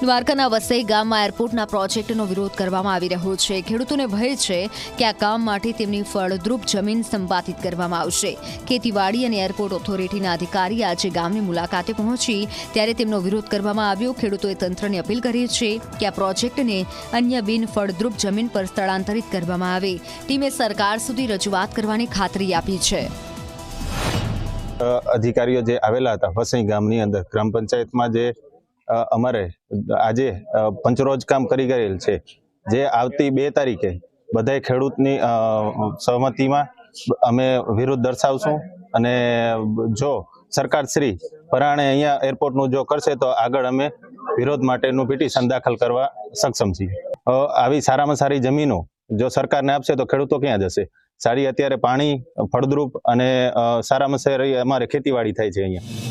દ્વારકાના વસઈ ગામમાં એરપોર્ટના પ્રોજેક્ટનો વિરોધ કરવામાં આવી રહ્યો છે. ખેડૂતોને ભય છે કે આ કામ માટે તેમની ફળદ્રુપ જમીન સંપાદિત કરવામાં આવશે. ખેતીવાડી અને એરપોર્ટ ઓથોરિટીના અધિકારી આજે ગામની મુલાકાતે પહોંચી ત્યારે તેમનો વિરોધ કરવામાં આવ્યો. ખેડૂતોએ તંત્રને અપીલ કરી છે કે આ પ્રોજેક્ટને અન્ય બિન ફળદ્રુપ જમીન પર સ્થળાંતરિત કરવામાં આવે. ટીમે સરકાર સુધી રજૂઆત કરવાની ખાતરી આપી છે. અધિકારીઓ જે આવેલા હતા, વસઈ ગામની અંદર ગ્રામ પંચાયતમાં જે અમારે આજે પંચરોજ કામ કરી ગયેલ છે. જે આવતી બે તારીખે બધાય ખેડૂતની સહમતિમાં અમે વિરોધ દર્શાવશું અને જો સરકાર શ્રી પરાણે અહીંયા એરપોર્ટનું જો કરશે તો આગળ અમે વિરોધ માટેનું પિટિશન દાખલ કરવા સક્ષમ છીએ. આવી સારામાં સારી જમીનો જો સરકારને આપશે તો ખેડૂતો ક્યાં જશે? સારી અત્યારે પાણી, ફળદ્રુપ અને સારામાં સારી અમારે ખેતીવાડી થાય છે અહીંયા.